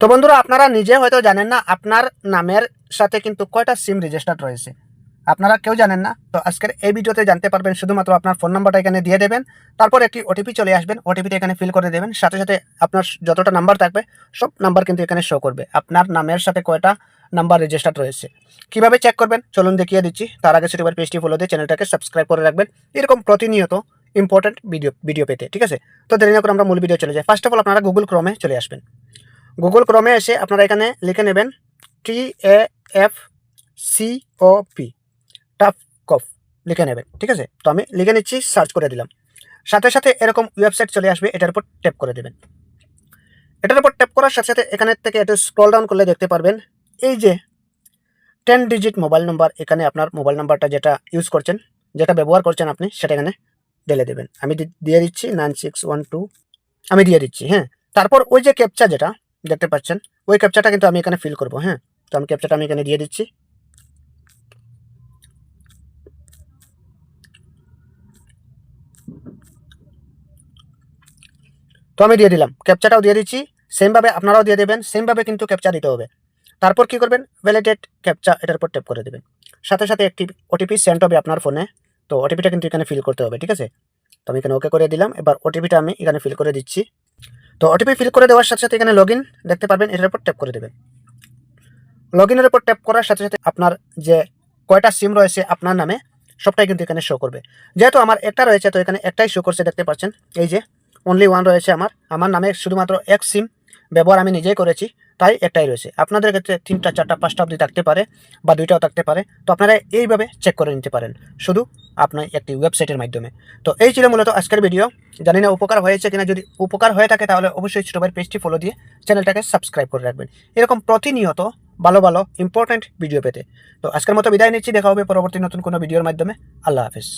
তো বন্ধুরা, আপনারা নিজে হয়তো জানেন না, আপনার নামের সাথে কিন্তু কয়টা সিম রেজিস্টার্ড রয়েছে। আপনারা কেউ জানেন না, তো আজকের এই ভিডিওতে জানতে পারবেন শুধুমাত্র আপনার ফোন নাম্বারটা এখানে দিয়ে দেবেন, তারপর একটি ওটিপি চলে আসবেন ওটিপিটা এখানে ফিল করে দেবেন, সাথে সাথে আপনার যতটা নাম্বার থাকবে, সব নাম্বার কিন্তু এখানে শো করবে। আপনার নামের সাথে কয়টা নাম্বার রেজিস্টার্ড রয়েছে। কীভাবে চেক করবেন? চলুন দেখিয়ে দিচ্ছি। তার আগে সেটিবার পেজটি ফলো দিয়ে চ্যানেলটাকে সাবস্ক্রাইব করে রাখবেন। এরকম প্রতিনিয়ত ইম্পর্টেন্ট ভিডিও ভিডিও পেতে, ঠিক আছে? তো দেরি না করে আমরা মূল ভিডিও চলে যাই। ফার্স্ট অফ অল আপনারা গুগল ক্রমে চলে আসবেন। গুগল ক্রমে এসে আপনারা এখানে লিখে নেবেন T A F C O P TAFCOP লিখে নেবেন, ঠিক আছে? তো আমি লিখে নিচ্ছি সার্চ করে দিলাম। সাথে সাথে এরকম ওয়েবসাইট চলে আসবে, এটার উপর ট্যাপ করে দেবেন। এটার উপর ট্যাপ করার সাথে সাথে এখানে থেকে একটু স্ক্রল ডাউন করলে দেখতে পারবেন, এই যে টেন ডিজিট মোবাইল নাম্বার এখানে আপনার মোবাইল নাম্বারটা যেটা ইউজ করছেন, যেটা ব্যবহার করছেন আপনি, সেটা এখানে ঢেলে দেবেন। আমি দিয়ে দিচ্ছি নাইন সিক্স ওয়ান টু আমি দিয়ে দিচ্ছি হ্যাঁ? তারপর ওই যে ক্যাপচা যেটা দেখতে পাচ্ছেন। ওই ক্যাপচাটা কিন্তু আমি এখানে ফিল করব হ্যাঁ? তো আমি ক্যাপচাটা আমি এখানে দিয়ে দিচ্ছি। তো আমি দিয়ে দিলাম। ক্যাপচাটাও দিয়ে দিচ্ছি। সেমভাবে আপনারাও দিয়ে দেবেন সেমভাবে কিন্তু ক্যাপচা দিতে হবে। তারপর কি করবেন? ভ্যালিডেট ক্যাপচা এটার উপর ট্যাপ করে দেবেন। সাথে সাথে একটি ওটিপি সেন্ড হবে আপনার ফোনে তো ওটিপিটা কিন্তু এখানে ফিল করতে হবে, ঠিক আছে? তো আমি এখানে ওকে করে দিলাম। এবার ওটিপিটা আমি এখানে ফিল করে দিচ্ছি। তো ওটিপি ফিল করে দেওয়ার সাথে সাথে এখানে লগ দেখতে পারবেন, এটার উপর ট্যাপ করে দেবেন। লগ ইনের উপর ট্যাপ করার সাথে সাথে আপনার যে কয়টা সিম রয়েছে আপনার নামে, সবটাই কিন্তু এখানে শো করবে। যেহেতু আমার একটা রয়েছে, তো এখানে একটাই শো করছে, দেখতে পাচ্ছেন? এই যে অনলি ওয়ান রয়েছে আমার। আমার নামে শুধুমাত্র এক সিম ব্যবহার আমি নিজেই করেছি, তাই একটাই রয়েছে। আপনাদের ক্ষেত্রে তিনটা, চারটা, পাঁচটা অবধি থাকতে পারে বা দুইটাও থাকতে পারে, তো আপনারা এইভাবে চেক করে নিতে পারেন, শুধু আপনার একটি ওয়েবসাইটের মাধ্যমে। তো এই ছিল মূলত আজকের ভিডিও জানি না উপকার হয়েছে কিনা, যদি উপকার হয়ে থাকে তাহলে অবশ্যই ছোটো পেজটি ফলো দিয়ে চ্যানেলটাকে সাবস্ক্রাইব করে রাখবেন। এরকম প্রতিনিয়ত ভালো ভালো ইম্পর্ট্যান্ট ভিডিও পেতে। তো আজকের মতো বিদায় নিচ্ছি, দেখা হবে পরবর্তী নতুন কোনো ভিডিওর মাধ্যমে। আল্লাহ হাফিজ।